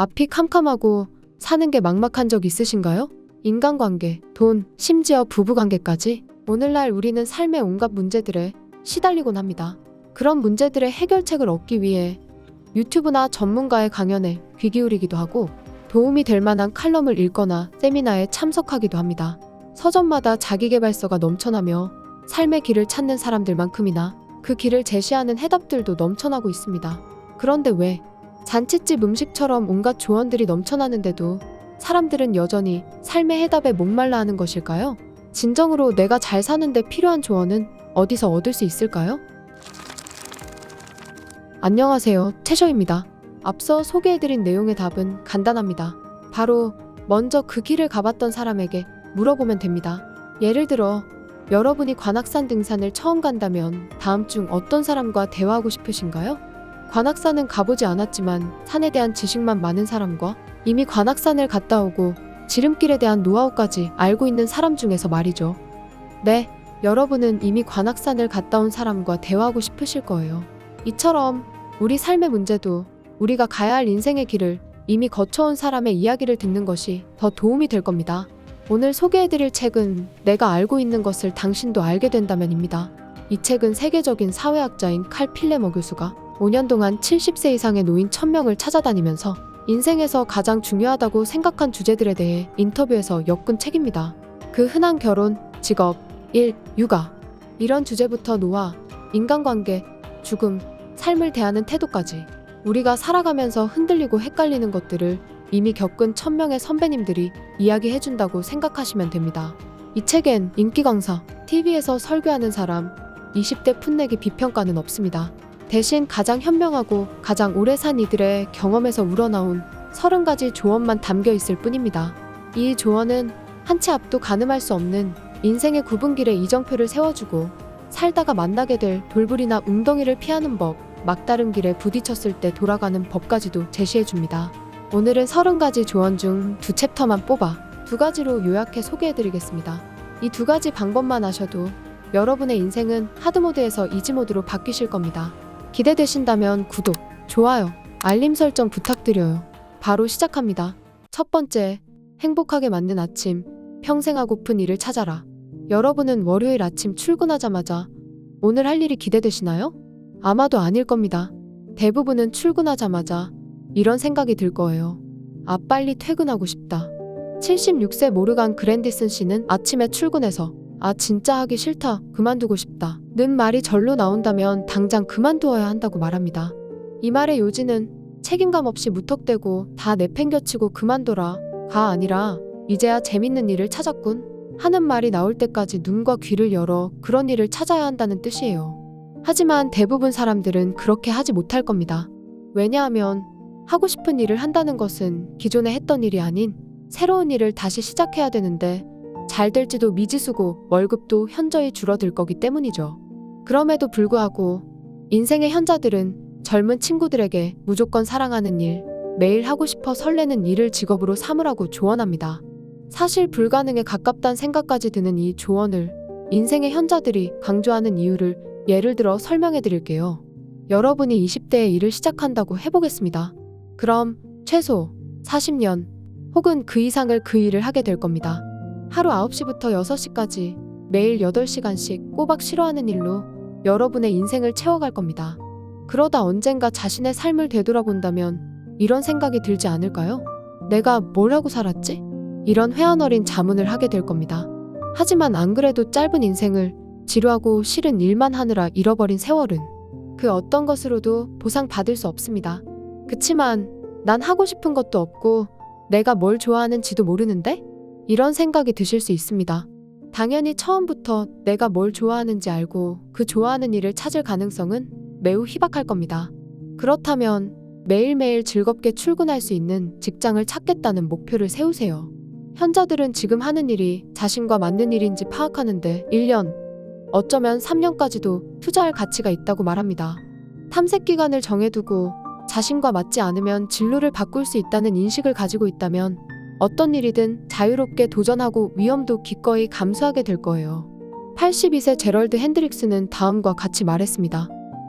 앞이 캄캄하고 사는 게 막막한 적 있으신가요? 인간관계, 돈, 심지어 부부관계까지 오늘날 우리는 삶의 온갖 문제들에 시달리곤 합니다. 그런 문제들의 해결책을 얻기 위해 유튜브나 전문가의 강연에 귀 기울이기도 하고 도움이 될 만한 칼럼을 읽거나 세미나에 참석하기도 합니다. 서점마다 자기계발서가 넘쳐나며 삶의 길을 찾는 사람들만큼이나 그 길을 제시하는 해답들도 넘쳐나고 있습니다. 그런데 왜 잔칫집 음식처럼 온갖 조언들이 넘쳐나는데도 사람들은 여전히 삶의 해답에 목말라 하는 것일까요? 진정으로 내가 잘 사는데 필요한 조언은 어디서 얻을 수 있을까요? 안녕하세요. 태셔입니다. 앞서 소개해드린 내용의 답은 간단합니다. 바로 먼저 그 길을 가봤던 사람에게 물어보면 됩니다. 예를 들어 여러분이 관악산 등산을 처음 간다면 다음 중 어떤 사람과 대화하고 싶으신가요? 관악산은 가보지 않았지만 산에 대한 지식만 많은 사람과 이미 관악산을 갔다 오고 지름길에 대한 노하우까지 알고 있는 사람 중에서 말이죠. 네, 여러분은 이미 관악산을 갔다 온 사람과 대화하고 싶으실 거예요. 이처럼 우리 삶의 문제도 우리가 가야 할 인생의 길을 이미 거쳐온 사람의 이야기를 듣는 것이 더 도움이 될 겁니다. 오늘 소개해드릴 책은 내가 알고 있는 것을 당신도 알게 된다면입니다. 이 책은 세계적인 사회학자인 칼 필레머 교수가 5년 동안 70세 이상의 노인 1000명을 찾아다니면서 인생에서 가장 중요하다고 생각한 주제들에 대해 인터뷰에서 엮은 책입니다. 그 흔한 결혼, 직업, 일, 육아 이런 주제부터 노화, 인간관계, 죽음, 삶을 대하는 태도까지 우리가 살아가면서 흔들리고 헷갈리는 것들을 이미 겪은 천명의 선배님들이 이야기해준다고 생각하시면 됩니다. 이 책엔 인기 강사, TV에서 설교하는 사람, 20대 풋내기 비평가는 없습니다. 대신 가장 현명하고 가장 오래 산 이들의 경험에서 우러나온 30가지 조언만 담겨 있을 뿐입니다. 이 조언은 한 치 앞도 가늠할 수 없는 인생의 구분길에 이정표를 세워주고 살다가 만나게 될 돌불이나 웅덩이를 피하는 법, 막다른 길에 부딪혔을 때 돌아가는 법까지도 제시해줍니다. 오늘은 30가지 조언 중 두 챕터만 뽑아 두 가지로 요약해 소개해드리겠습니다. 이 두 가지 방법만 아셔도 여러분의 인생은 하드모드에서 이지모드로 바뀌실 겁니다. 기대되신다면 구독, 좋아요, 알림 설정 부탁드려요. 바로 시작합니다. 첫 번째, 행복하게 만든 아침, 평생 하고픈 일을 찾아라. 여러분은 월요일 아침 출근하자마자 오늘 할 일이 기대되시나요? 아마도 아닐 겁니다. 대부분은 출근하자마자 이런 생각이 들 거예요. 아, 빨리 퇴근하고 싶다. 76세 모르간 그랜디슨 씨는 아침에 출근해서 아, 진짜 하기 싫다. 그만두고 싶다. 는 말이 절로 나온다면 당장 그만두어야 한다고 말합니다. 이 말의 요지는 책임감 없이 무턱대고 다 내팽겨치고 그만둬라. 가 아니라 이제야 재밌는 일을 찾았군. 하는 말이 나올 때까지 눈과 귀를 열어 그런 일을 찾아야 한다는 뜻이에요. 하지만 대부분 사람들은 그렇게 하지 못할 겁니다. 왜냐하면 하고 싶은 일을 한다는 것은 기존에 했던 일이 아닌 새로운 일을 다시 시작해야 되는데 잘 될지도 미지수고 월급도 현저히 줄어들 거기 때문이죠. 그럼에도 불구하고 인생의 현자들은 젊은 친구들에게 무조건 사랑하는 일, 매일 하고 싶어 설레는 일을 직업으로 삼으라고 조언합니다. 사실 불가능에 가깝단 생각까지 드는 이 조언을 인생의 현자들이 강조하는 이유를 예를 들어 설명해 드릴게요. 여러분이 20대에 일을 시작한다고 해보겠습니다. 그럼 최소 40년 혹은 그 이상을 그 일을 하게 될 겁니다. 하루 9시부터 6시까지 매일 8시간씩 꼬박 싫어하는 일로 여러분의 인생을 채워갈 겁니다. 그러다 언젠가 자신의 삶을 되돌아본다면 이런 생각이 들지 않을까요? 내가 뭘 하고 살았지? 이런 회한 어린 자문을 하게 될 겁니다. 하지만 안 그래도 짧은 인생을 지루하고 싫은 일만 하느라 잃어버린 세월은 그 어떤 것으로도 보상받을 수 없습니다. 그치만 난 하고 싶은 것도 없고 내가 뭘 좋아하는지도 모르는데? 이런 생각이 드실 수 있습니다. 당연히 처음부터 내가 뭘 좋아하는지 알고 그 좋아하는 일을 찾을 가능성은 매우 희박할 겁니다. 그렇다면 매일매일 즐겁게 출근할 수 있는 직장을 찾겠다는 목표를 세우세요. 현자들은 지금 하는 일이 자신과 맞는 일인지 파악하는데 1년, 어쩌면 3년까지도 투자할 가치가 있다고 말합니다. 탐색 기간을 정해두고 자신과 맞지 않으면 진로를 바꿀 수 있다는 인식을 가지고 있다면 어떤 일이든 자유롭게 도전하고 위험도 기꺼이 감수하게 될 거예요. 82세 제럴드 핸드릭스는 다음과 같이 말했습니다.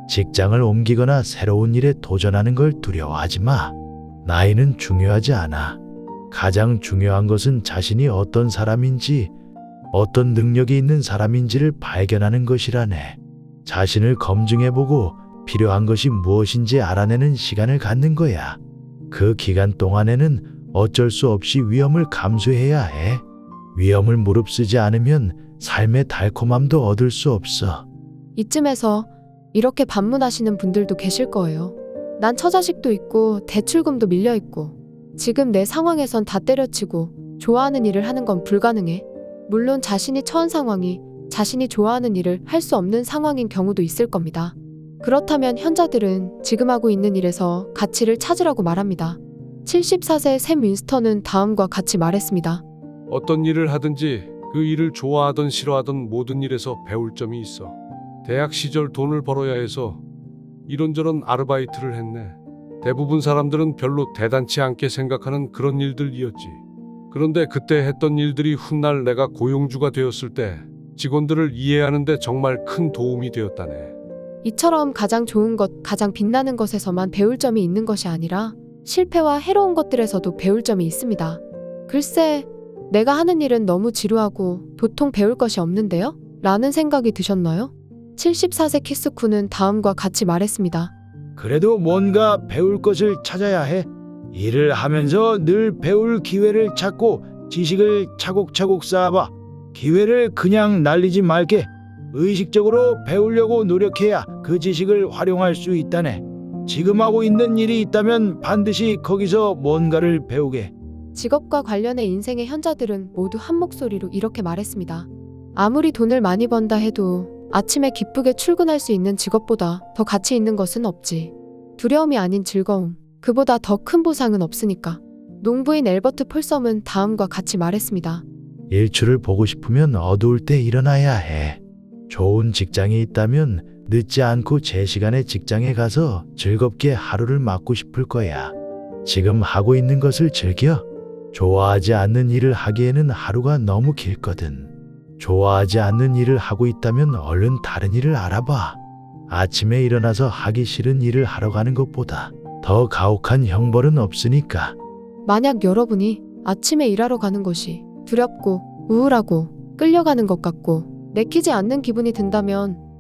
직장을 옮기거나 새로운 일에 도전하는 걸 두려워하지 마. 나이는 중요하지 않아. 가장 중요한 것은 자신이 어떤 사람인지, 어떤 능력이 있는 사람인지를 발견하는 것이라네. 자신을 검증해보고 필요한 것이 무엇인지 알아내는 시간을 갖는 거야. 그 기간 동안에는 어쩔 수 없이 위험을 감수해야 해. 위험을 무릅쓰지 않으면 삶의 달콤함도 얻을 수 없어. 이쯤에서 이렇게 반문하시는 분들도 계실 거예요. 난 처자식도 있고 대출금도 밀려 있고 지금 내 상황에선 다 때려치고 좋아하는 일을 하는 건 불가능해. 물론 자신이 처한 상황이 자신이 좋아하는 일을 할 수 없는 상황인 경우도 있을 겁니다. 그렇다면 현자들은 지금 하고 있는 일에서 가치를 찾으라고 말합니다. 74세 샘 윈스턴은 다음과 같이 말했습니다. 어떤 일을 하든지 그 일을 좋아하든 싫어하든 모든 일에서 배울 점이 있어. 대학 시절 돈을 벌어야 해서 이런저런 아르바이트를 했네. 대부분 사람들은 별로 대단치 않게 생각하는 그런 일들이었지. 그런데 그때 했던 일들이 훗날 내가 고용주가 되었을 때 직원들을 이해하는데 정말 큰 도움이 되었다네. 이처럼 가장 좋은 것, 가장 빛나는 것에서만 배울 점이 있는 것이 아니라 실패와 해로운 것들에서도 배울 점이 있습니다. 글쎄, 내가 하는 일은 너무 지루하고 도통 배울 것이 없는데요? 라는 생각이 드셨나요? 74세 키스쿠는 다음과 같이 말했습니다. 그래도 뭔가 배울 것을 찾아야 해. 일을 하면서 늘 배울 기회를 찾고 지식을 차곡차곡 쌓아봐. 기회를 그냥 날리지 말게. 의식적으로 배우려고 노력해야 그 지식을 활용할 수 있다네. 지금 하고 있는 일이 있다면 반드시 거기서 뭔가를 배우게. 직업과 관련해 인생의 현자들은 모두 한 목소리로 이렇게 말했습니다. 아무리 돈을 많이 번다 해도 아침에 기쁘게 출근할 수 있는 직업보다 더 가치 있는 것은 없지. 두려움이 아닌 즐거움, 그보다 더 큰 보상은 없으니까. 농부인 엘버트 폴섬은 다음과 같이 말했습니다. 일출을 보고 싶으면 어두울 때 일어나야 해. 좋은 직장이 있다면 늦지 않고 제 시간에 직장에 가서 즐겁게 하루를 맞고 싶을 거야. 지금 하고 있는 것을 즐겨. 좋아하지 않는 일을 하기에는 하루가 너무 길거든. 좋아하지 않는 일을 하고 있다면 얼른 다른 일을 알아봐. 아침에 일어나서 하기 싫은 일을 하러 가는 것보다 더 가혹한 형벌은 없으니까. 만약 여러분이 아침에 일하러 가는 것이 두렵고 우울하고 끌려가는 것 같고 내키지 않는 기분이 든다면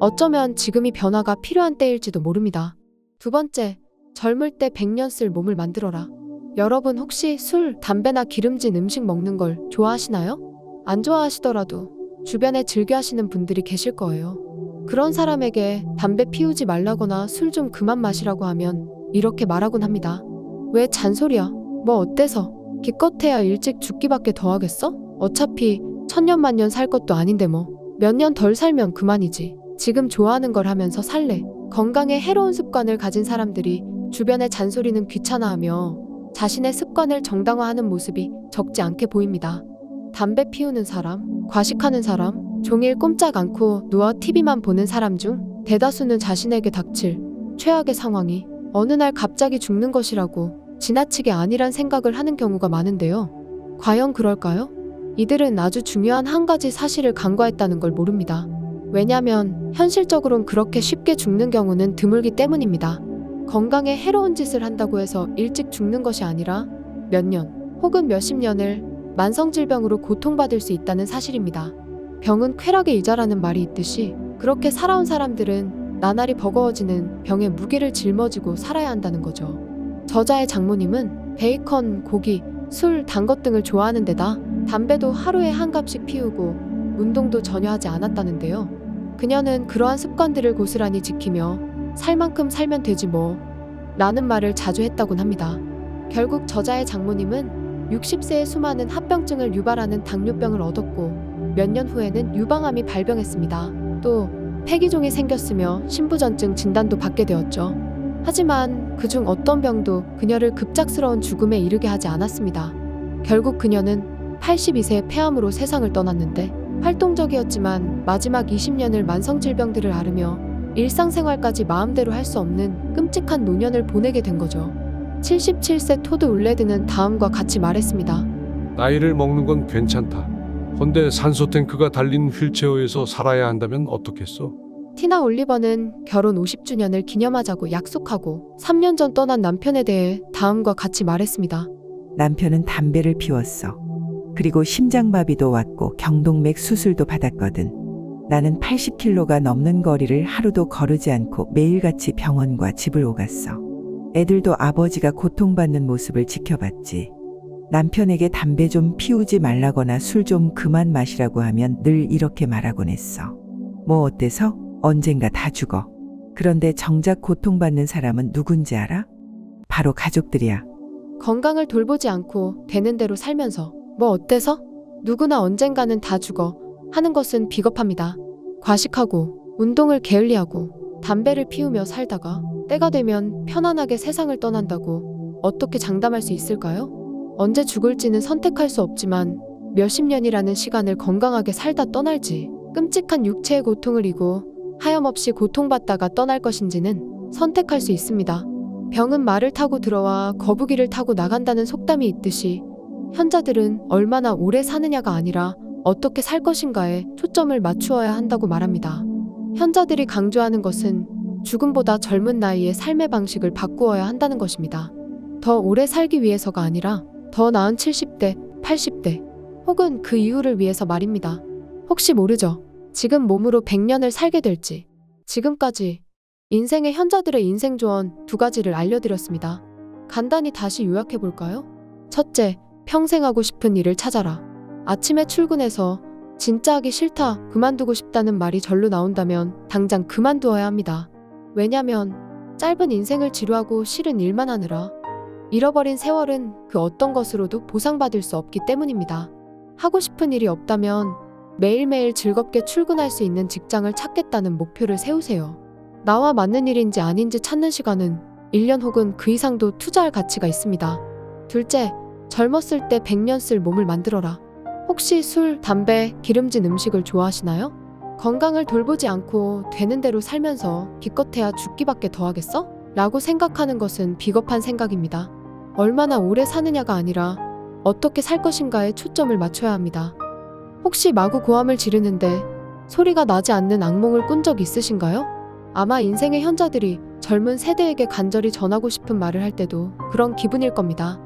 어쩌면 지금이 변화가 필요한 때일지도 모릅니다. 두 번째, 젊을 때 100년 쓸 몸을 만들어라. 여러분 혹시 술, 담배나 기름진 음식 먹는 걸 좋아하시나요? 안 좋아하시더라도 주변에 즐겨 하시는 분들이 계실 거예요. 그런 사람에게 담배 피우지 말라거나 술 좀 그만 마시라고 하면 이렇게 말하곤 합니다. 왜 잔소리야? 뭐 어때서? 기껏해야 일찍 죽기밖에 더 하겠어? 어차피 천년만년 살 것도 아닌데 뭐. 몇 년 덜 살면 그만이지. 지금 좋아하는 걸 하면서 살래. 건강에 해로운 습관을 가진 사람들이 주변의 잔소리는 귀찮아하며 자신의 습관을 정당화하는 모습이 적지 않게 보입니다. 담배 피우는 사람, 과식하는 사람, 종일 꼼짝 않고 누워 TV만 보는 사람 중 대다수는 자신에게 닥칠 최악의 상황이 어느 날 갑자기 죽는 것이라고 지나치게 아니란 생각을 하는 경우가 많은데요. 과연 그럴까요? 이들은 아주 중요한 한 가지 사실을 간과했다는 걸 모릅니다. 왜냐면 현실적으론 그렇게 쉽게 죽는 경우는 드물기 때문입니다. 건강에 해로운 짓을 한다고 해서 일찍 죽는 것이 아니라 몇 년 혹은 몇십 년을 만성질병으로 고통받을 수 있다는 사실입니다. 병은 쾌락의 이자라는 말이 있듯이 그렇게 살아온 사람들은 나날이 버거워지는 병의 무게를 짊어지고 살아야 한다는 거죠. 저자의 장모님은 베이컨, 고기, 술, 단 것 등을 좋아하는 데다 담배도 하루에 한 갑씩 피우고 운동도 전혀 하지 않았다는데요. 그녀는 그러한 습관들을 고스란히 지키며 살 만큼 살면 되지 뭐 라는 말을 자주 했다곤 합니다. 결국 저자의 장모님은 60세에 수많은 합병증을 유발하는 당뇨병을 얻었고 몇 년 후에는 유방암이 발병했습니다. 또 폐기종이 생겼으며 신부전증 진단도 받게 되었죠. 하지만 그중 어떤 병도 그녀를 급작스러운 죽음에 이르게 하지 않았습니다. 결국 그녀는 82세의 폐암으로 세상을 떠났는데 활동적이었지만 마지막 20년을 만성질병들을 앓으며 일상생활까지 마음대로 할 수 없는 끔찍한 노년을 보내게 된 거죠. 77세 토드 울레드는 다음과 같이 말했습니다. 나이를 먹는 건 괜찮다. 헌데 산소 탱크가 달린 휠체어에서 살아야 한다면 어떻겠어? 티나 올리버는 결혼 50주년을 기념하자고 약속하고 3년 전 떠난 남편에 대해 다음과 같이 말했습니다. 남편은 담배를 피웠어. 그리고 심장마비도 왔고 경동맥 수술도 받았거든. 나는 80km가 넘는 거리를 하루도 거르지 않고 매일같이 병원과 집을 오갔어. 애들도 아버지가 고통받는 모습을 지켜봤지. 남편에게 담배 좀 피우지 말라거나 술 좀 그만 마시라고 하면 늘 이렇게 말하곤 했어. 뭐 어때서? 언젠가 다 죽어. 그런데 정작 고통받는 사람은 누군지 알아? 바로 가족들이야. 건강을 돌보지 않고 되는 대로 살면서 뭐 어때서? 누구나 언젠가는 다 죽어 하는 것은 비겁합니다. 과식하고 운동을 게을리하고 담배를 피우며 살다가 때가 되면 편안하게 세상을 떠난다고 어떻게 장담할 수 있을까요? 언제 죽을지는 선택할 수 없지만 몇십 년이라는 시간을 건강하게 살다 떠날지 끔찍한 육체의 고통을 이고 하염없이 고통받다가 떠날 것인지는 선택할 수 있습니다. 병은 말을 타고 들어와 거북이를 타고 나간다는 속담이 있듯이 현자들은 얼마나 오래 사느냐가 아니라 어떻게 살 것인가에 초점을 맞추어야 한다고 말합니다. 현자들이 강조하는 것은 죽음보다 젊은 나이에 삶의 방식을 바꾸어야 한다는 것입니다. 더 오래 살기 위해서가 아니라 더 나은 70대, 80대, 혹은 그 이후를 위해서 말입니다. 혹시 모르죠? 지금 몸으로 100년을 살게 될지. 지금까지 인생의 현자들의 인생 조언 두 가지를 알려드렸습니다. 간단히 다시 요약해 볼까요? 첫째, 평생 하고 싶은 일을 찾아라. 아침에 출근해서 진짜 하기 싫다, 그만두고 싶다는 말이 절로 나온다면 당장 그만두어야 합니다. 왜냐면 짧은 인생을 지루하고 싫은 일만 하느라 잃어버린 세월은 그 어떤 것으로도 보상받을 수 없기 때문입니다. 하고 싶은 일이 없다면 매일매일 즐겁게 출근할 수 있는 직장을 찾겠다는 목표를 세우세요. 나와 맞는 일인지 아닌지 찾는 시간은 1년 혹은 그 이상도 투자할 가치가 있습니다. 둘째, 젊었을 때 100년 쓸 몸을 만들어라. 혹시 술, 담배, 기름진 음식을 좋아하시나요? 건강을 돌보지 않고 되는 대로 살면서 기껏해야 죽기밖에 더 하겠어? 라고 생각하는 것은 비겁한 생각입니다. 얼마나 오래 사느냐가 아니라 어떻게 살 것인가에 초점을 맞춰야 합니다. 혹시 마구 고함을 지르는데 소리가 나지 않는 악몽을 꾼 적 있으신가요? 아마 인생의 현자들이 젊은 세대에게 간절히 전하고 싶은 말을 할 때도 그런 기분일 겁니다.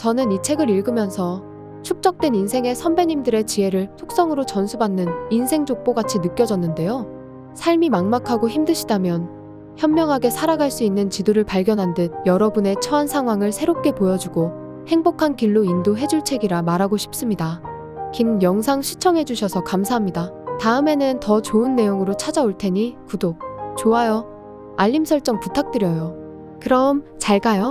저는 이 책을 읽으면서 축적된 인생의 선배님들의 지혜를 속성으로 전수받는 인생 족보같이 느껴졌는데요. 삶이 막막하고 힘드시다면 현명하게 살아갈 수 있는 지도를 발견한 듯 여러분의 처한 상황을 새롭게 보여주고 행복한 길로 인도해줄 책이라 말하고 싶습니다. 긴 영상 시청해주셔서 감사합니다. 다음에는 더 좋은 내용으로 찾아올 테니 구독, 좋아요, 알림 설정 부탁드려요. 그럼 잘 가요.